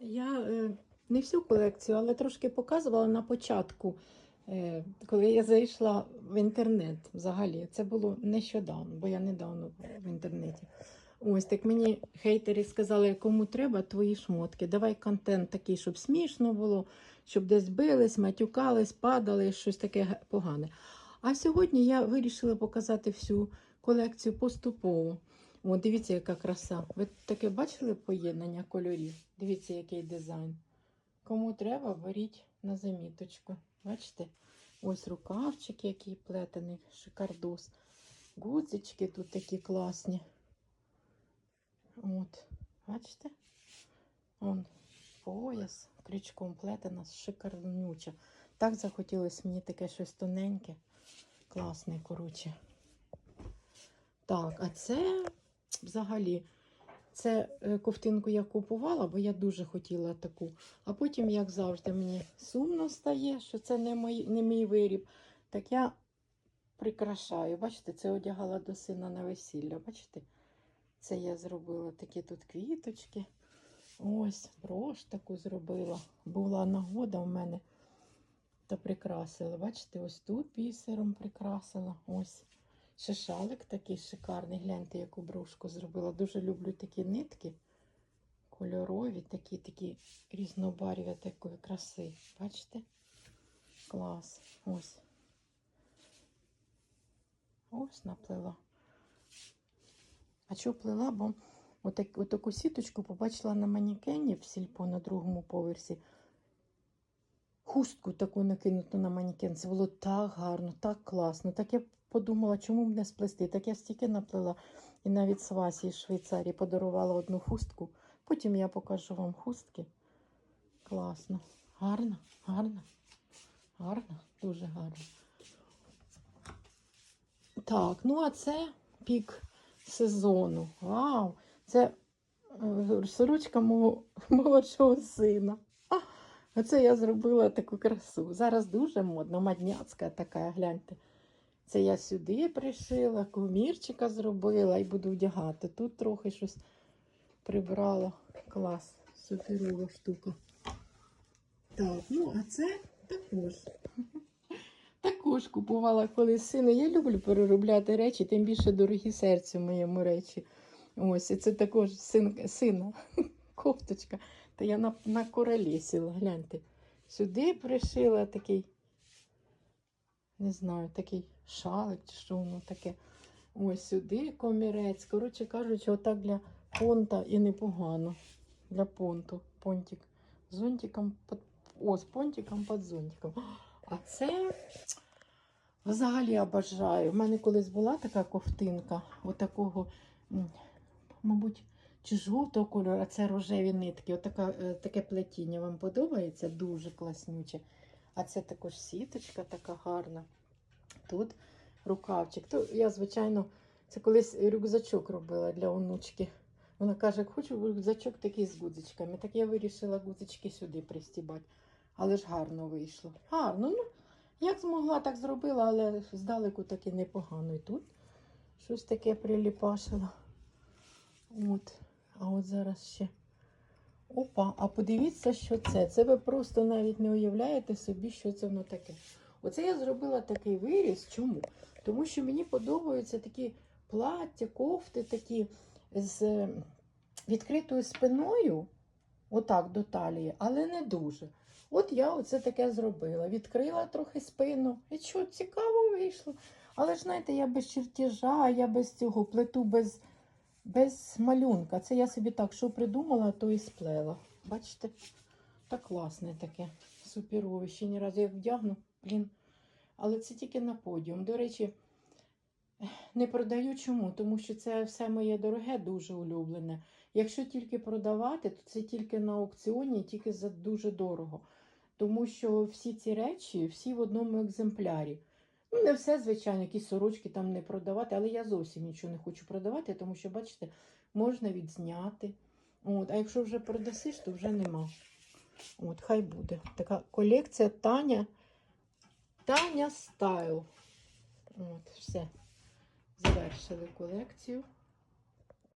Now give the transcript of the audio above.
Я е, не всю колекцію, але трошки показувала на початку, е, коли я зайшла в інтернет взагалі. Це було нещодавно, бо я недавно в інтернеті. Ось так мені хейтери сказали, кому треба твої шмотки. Давай контент такий, щоб смішно було, щоб десь бились, матюкались, падали, щось таке погане. А сьогодні я вирішила показати всю колекцію поступово. О, дивіться, яка краса. Ви таке бачили поєднання кольорів? Дивіться, який дизайн. Кому треба, беріть на заміточку. Бачите? Ось рукавчик, який плетений, шикардос. Гудзички тут такі класні. От, бачите? Он пояс крючком плетена, шикарнюча. Так захотілося мені таке щось тоненьке. Класне, коротше. Так, а це взагалі. Це е, ковтинку я купувала, бо я дуже хотіла таку. А потім, як завжди, мені сумно стає, що це не, мій, не мій виріб. Так я прикрашаю. Бачите, це одягала до сина на весілля. Бачите? Це я зробила такі тут квіточки. Ось, брош таку зробила. Була нагода у мене. Та прикрасила. Бачите, ось тут бісером прикрасила. Ось. Ще шалик такий шикарний. Гляньте, яку брошку зробила. Дуже люблю такі нитки. Кольорові, такі, такі різнобарв'я такої краси. Бачите? Клас. Ось. Ось наплела. А що плела, бо отак, отаку сіточку побачила на манікені в сільпо на другому поверсі. Хустку таку накинуту на манекен. Це було так гарно, так класно. Так я подумала, чому б не сплести. Так я стільки наплела. І навіть Свасі з Швейцарії подарувала одну хустку. Потім я покажу вам хустки. Класно. Гарно, гарно, гарно, дуже гарно. Так, ну а це пік сезону. Вау! Це е, сорочка мого молодшого сина. Оце я зробила таку красу. Зараз дуже модно, мадняцька така, гляньте. Це я сюди пришила, комірчика зробила і буду вдягати. Тут трохи щось прибрала. Клас, суперова штука. Так, ну а це також. Також купувала колись сина. Я люблю переробляти речі, тим більше дорогі серцю моєму речі. Ось, і це також син, сина, кофточка. Та я на, на королі сіла, гляньте. Сюди пришила такий, не знаю, такий шалик, що воно таке. Ось сюди комірець. Коротше кажучи, отак для понта і непогано. Для понту. Понтик. Зонтиком під... О, понтиком під зонтиком. А це взагалі обожаю. У мене колись була така ковтинка, отакого, мабуть, чи жовтого кольору, а це рожеві нитки. Отака, е, таке плетіння вам подобається? Дуже класнюче. А це також сіточка така гарна. Тут рукавчик. То я, звичайно, це колись рюкзачок робила для онучки. Вона каже, хочу рюкзачок такий з гудзичками. Так я вирішила гудзички сюди пристібати. Але ж гарно вийшло. Гарно, ну, як змогла, так зробила, але здалеку таки непогано. І тут щось таке приліпашила. От. А от зараз ще. Опа, а подивіться, що це. Це ви просто навіть не уявляєте собі, що це воно таке. Оце я зробила такий виріз. Чому? Тому що мені подобаються такі плаття, кофти такі з е, відкритою спиною, отак до талії, але не дуже. От я оце таке зробила. Відкрила трохи спину. І що, цікаво вийшло. Але ж знаєте, я без чертежа, я без цього плету без, без малюнка. Це я собі так, що придумала, то і сплела. Бачите? Так класне таке. Суперове. Ще ні разу як вдягну, блін. Але це тільки на подіум. До речі, не продаю чому? Тому що це все моє дороге, дуже улюблене. Якщо тільки продавати, то це тільки на аукціоні, тільки за дуже дорого. Тому що всі ці речі, всі в одному екземплярі. Ну, не все, звичайно, якісь сорочки там не продавати, але я зовсім нічого не хочу продавати, тому що, бачите, можна відзняти. От, а якщо вже продасиш, то вже нема. От, хай буде. Така колекція Таня. Таня Стайл. От, все. Завершили колекцію.